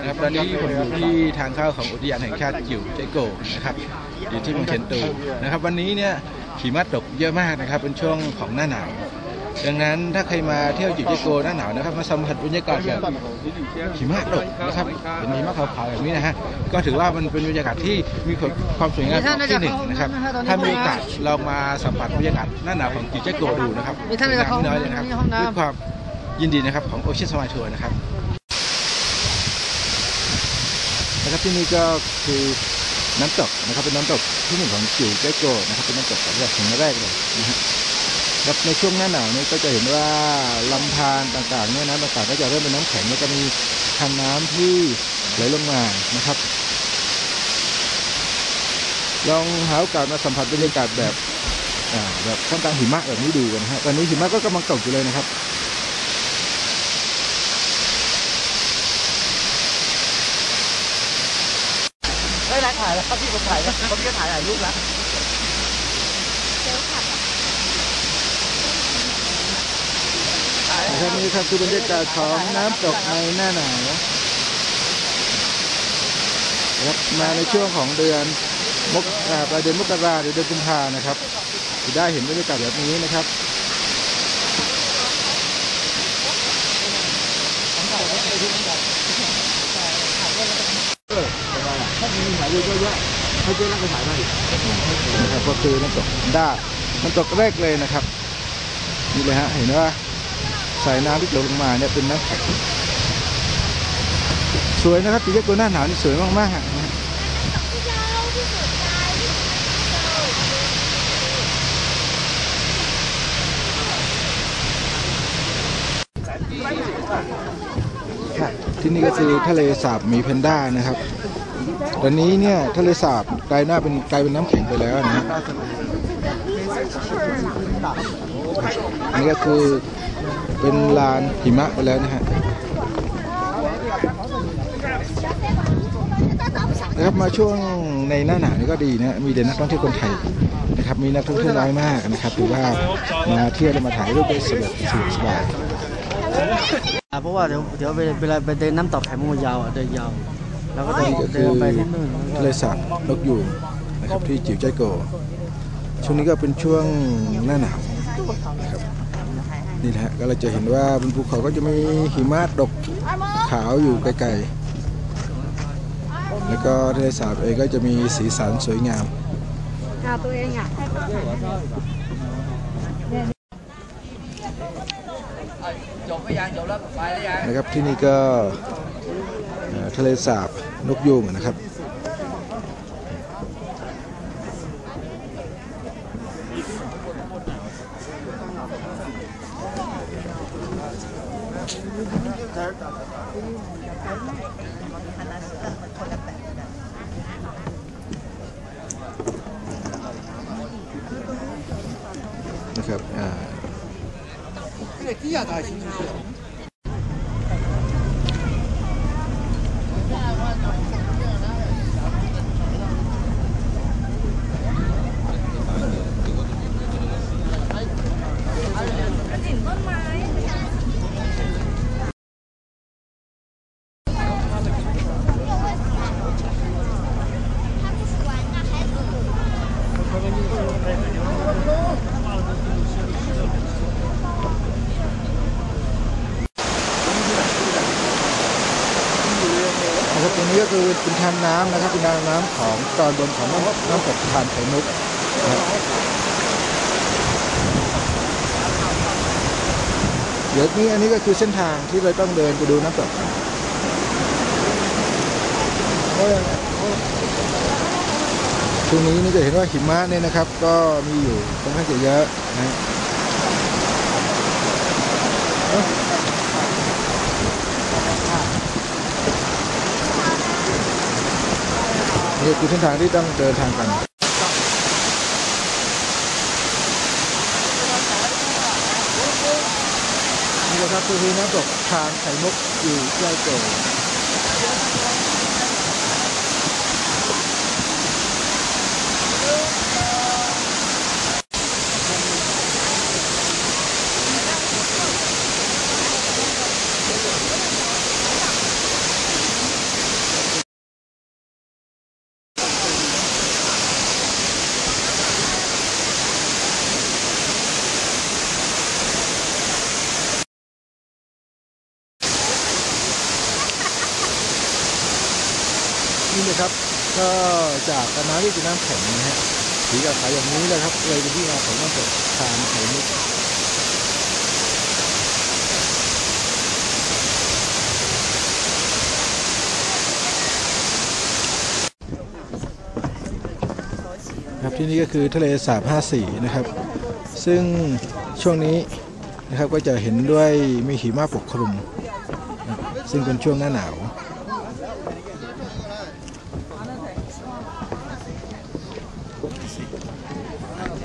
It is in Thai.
นะครับตอนนี้ผมอยู่ที่ทางเข้าของอุทยานแห่งชาติจิ๋วเจโกนะครับอยู่ที่เมืองเชนตูนะครับวันนี้เนี่ยหิมะตกเยอะมากนะครับ เป็นช่วงของหน้าหนาวดังนั้นถ้าใครมาเที่ยวจิ๋วเจโกหน้าหนาวนะครับมาสัมผัสบรรยากาศแบบหิมะตกนะครับเป็นหิมะขาวๆแบบนี้นะฮะก็ถือว่ามันเป็นบรรยากาศที่มีความสวยงามที่หนึ่งนะครับถ้ามีโอกาสลองมาสัมผัสบรรยากาศหน้าหนาวของจิ๋วเจโกดูนะครับมีท่านในละครไม่น้อยเลยนะครับมีห้องน้ำด้วยความยินดีนะครับของโอเชียนสมายทัวร์นะครับ นะครับที่นี่ก็คือน้ำตกนะครับเป็นน้ำตกที่หนึ่งของจิ๋วเจโกนะครับเป็นน้ำตกระดับแห่งแรกเลยนะฮะครับในช่วงหน้าหนาวนี้ก็จะเห็นว่าลำธารต่างๆเนี่ยน้ำต่างๆก็จะเริ่มเป็นน้ำแข็งแล้วก็มีทางน้ำที่ไหลลงมานะครับ ลองหาโอกาสมาสัมผัสบรรยากาศแบบแบบท่ามกลางหิมะแบบนี้ดูกันนะฮะตอนนี้หิมะก็กำลังตกอยู่เลยนะครับ ได้แล้วถ่ายแล้วครับพี่ผมถ่ายแล้วผมก็ถ่ายหลายรูปแล้วนะครับนี่ครับคือบรรยากาศของน้ำตกในหน้าหนาวนะครับมาในช่วงของเดือนมกอ่าปลายเดือนมกราหรือเดือนกุมภานะครับจะได้เห็นบรรยากาศแบบนี้นะครับถ้ามีหมาย เยอะแยะให้เจ้าหน้าที่ถ่ายได้นะครับก็คือน้ำตกด้าน้ำตกแรกเลยนะครับนี่เลยฮะเห็นว่าสายน้ำที่ไหลลงมาเนี่ยเป็นน้ำแข็งสวยนะครับตีเยกตัวหน้าหนาวนี่สวยมากๆนะที่นี่ก็คือทะเลสาบมีแพนด้านะครับ ตอนนี้เนี่ยทะเลสาบกลายหน้าเป็นกลายเป็นน้ำแข็งไปแล้วนะฮะนี่ก็คือเป็นลานหิมะไปแล้วนะฮะนะครับมาช่วงในหน้าหนาวนี่ก็ดีนะมีแต่นักท่องเที่ยวคนไทยนะครับมีนักท่องเที่ยวน้อยมากนะครับถือว่ามาเที่ยวมาถ่ายรูปได้สะดวกสะดวกสบายเพราะว่าเดี๋ยวเดี๋ยวเวลาไปเดินน้ำตกไข่มุกยาวอะเดินยาว แล้วก็เดินนี่ก็เดิคืนอไปที่นู่นทะเลสาบนกยูงนะครับที่จิ๋วใจโก ช่วงนี้ก็เป็นช่วงหน้าหนาวนะครับนี่นะฮะก็เราจะเห็นว่าบนภูเขาก็จะมีหิมะตกขาวอยู่ไกลๆแล้วก็ทะเลสาบเองก็จะมีสีสันสวยงามเอาตัวเองอะจบไปยังจบแล้วไปแล้วยังนะครับที่นี่ก็เอ่อ ทะเลสาบนกยูงนะครับนะครับอ่า นะ คือเป็นทางน้ำนะครับเป็นทางน้ำของตอนบนของน้ำน้ำตกทานไข่มุกนะครับเดี๋ยวนี้อันนี้ก็คือเส้นทางที่เราต้องเดินไปดูน้ำตกช่วงนี้นี่จะเห็นว่าหิมะเนี่ยนะครับ ก็มีอยู่ค่อนข้างจะเยอะนะ นี่คือเส้นทางที่ต้องเดินทางกันนี่แหละครับคือน้ำตกทางไข่มุกอยู่ใกล้โก นะครับ ก็จากน้ำที่เป็นน้ำแข็งนะฮะสีกับขาวอย่างนี้เลยครับเลยเป็นที่มาของน้ำแข็งทานไข่มุกครับที่นี่ก็คือทะเลสาบ54 นะครับ ซึ่งช่วงนี้นะครับก็จะเห็นด้วยมีหิมะปกคลุม ซึ่งเป็นช่วงหน้าหนาว